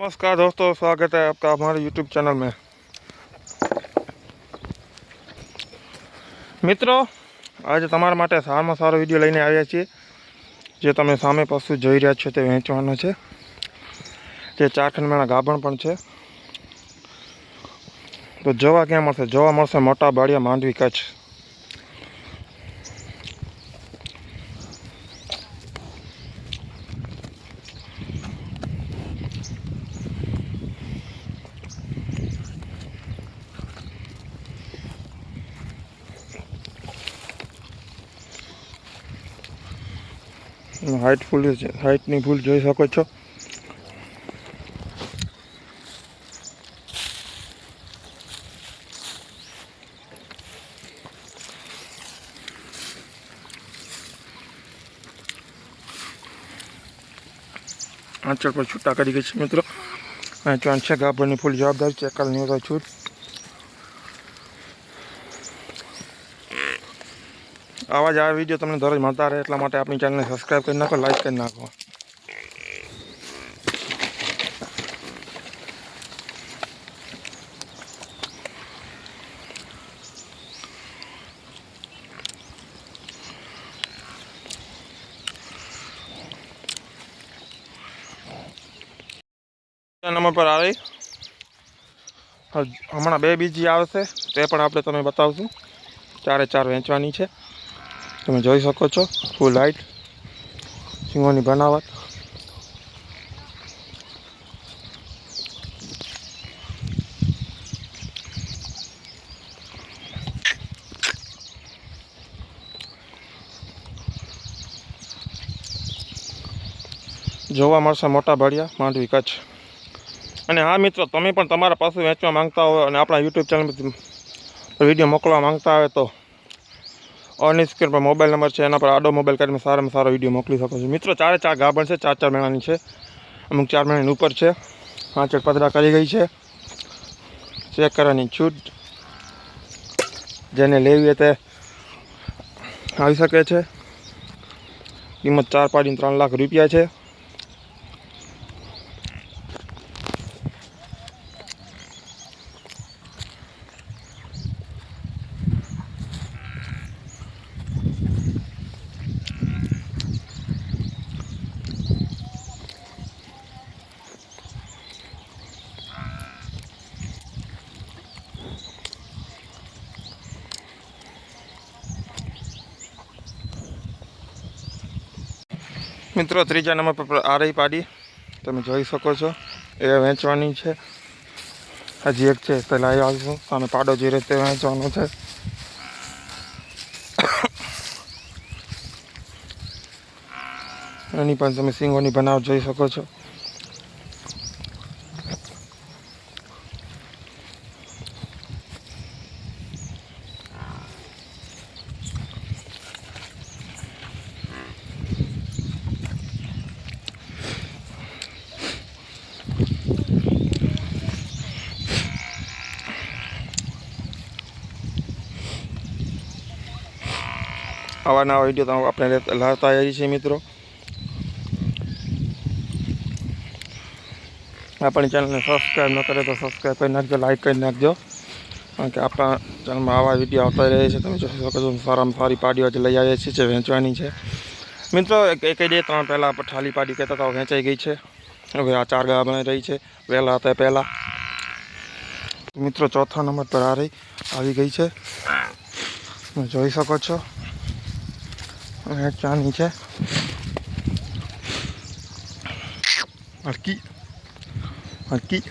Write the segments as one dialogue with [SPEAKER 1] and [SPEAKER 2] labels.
[SPEAKER 1] नमस्कार दोस्तों स्वागत है आपका हमारे यूट्यूब चैनल में મિત્રો આજે તમારા માટે સારામાં સારો વિડીયો લઈને આવ્યા છીએ જે તમે સામે પશુ જોઈ રહ્યા છો તે વેચવાનો છે જે ચાર ખંડમેળા ગાભણ પણ છે તો જોવા ક્યાં મળશે જોવા મળશે મોટા બાળિયા માંડવી કચ્છ હાઇટ ફૂલ છે હાઇટની ફૂલ જોઈ શકો છો. આંચળ પર છૂટા કરી ગઈ છે મિત્રો. છે ગાભરની ફૂલ જવાબદારી ચેક કરી નહીં છૂટ આવા જ આ વિડીયો તમને દરરોજ મળતા રહે એટલા માટે આપણી ચેનલને સબસ્ક્રાઈબ કરી નાખો લાઈક કરી નાખો નંબર પર આવી હમણાં બે બીજી આવશે તે પણ આપણે તમે બતાવશું ચારે ચાર વેચવાની છે તમે જોઈ શકો છો ફૂલ લાઈટ સિંહોની બનાવટ. જોવા મળશે મોટા ભાડિયા માંડવી કચ્છ. અને હા મિત્રો, તમે પણ તમારા પશુ વેચવા માંગતા હોય અને આપણા યુટ્યુબ ચેનલ વીડિયો મોકલવા માંગતા હોય તો ઓન સ્ક્રીન પર મોબાઈલ નંબર છે, એના પર આડો મોબાઈલ કરીને સારામાં સારો વીડિયો મોકલી શકો છો. મિત્રો, ચારે ચાર ગાભણ છે, ચાર ચાર મહિનાની છે. અમુક ચાર મહિનાની ઉપર છે. પાંચેક પતરા કરી ગઈ છે. ચેક કરવાની છૂટ જેને લેવી તે આવી શકે છે. કિંમત ચાર પાડીને ત્રણ લાખ રૂપિયા છે. મિત્રો, ત્રીજા નંબર પર આરઈ પાડી. તમે જોઈ શકો છો, એ વેચવાની છે. હજી એક છે પહેલાં એ આવીશું સામે પાડો જે રીતે વેચવાનો છે. એની પણ તમે સિંગોની બનાવટ જોઈ શકો છો. આવા નવા વિડીયો તો આપણે લે- લાવતા આવીએ છીએ મિત્રો આપણી ચેનલને સબસ્ક્રાઈબ ન કરે તો સબસ્ક્રાઈબ કરી નાખજો લાઈક કરી નાખજો કારણ કે આપણા ચેનલમાં આવા વિડીયો આવતા રહે છે તમે જોઈ શકો છો સારામાં સારી પાડીઓ આજે લઈ આવીએ છીએ જે વેચવાની છે મિત્રો એક એક ડે ત્રણ પહેલાં આપણે ઠાલી પાડી કહેતા હતા વેચાઈ ગઈ છે હવે આ ચાર ગા બની રહી છે વહેલા હતા પહેલાં મિત્રો ચોથા નંબર પર આ રહી આવી ગઈ છે તમે જોઈ શકો છો વેચવાની છે હરકી હરકી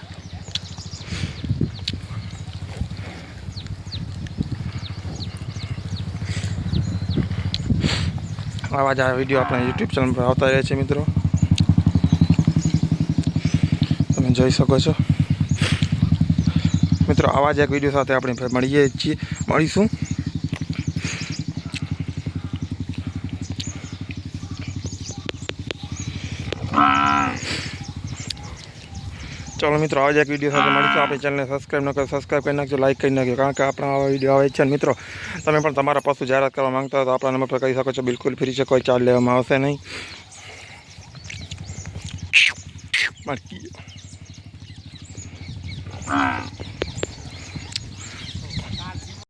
[SPEAKER 1] આવા જ આ વિડીયો આપણા યુટ્યુબ ચેનલ પર આવતા રહે છે મિત્રો તમે જોઈ શકો છો મિત્રો આવા જ એક વિડીયો સાથે આપણે મળીએ છીએ મળીશું ચાલો મિત્રો આવા જ એક વિડીયો સાથે મળીશું આપણી ચેનલને સબસ્ક્રાઈબ ન કરો સબસ્ક્રાઈબ કરી નાખજો લાઈક કરી નાખજો કારણ કે આપણા આવા વિડીયો આવે છે અને મિત્રો તમે પણ તમારા પશુ જાહેરાત કરવા માંગતા હોય તો આપણા નંબર પર કહી શકો છો બિલકુલ ફ્રી છે કોઈ ચાર્જ લેવામાં આવશે નહીં બાકી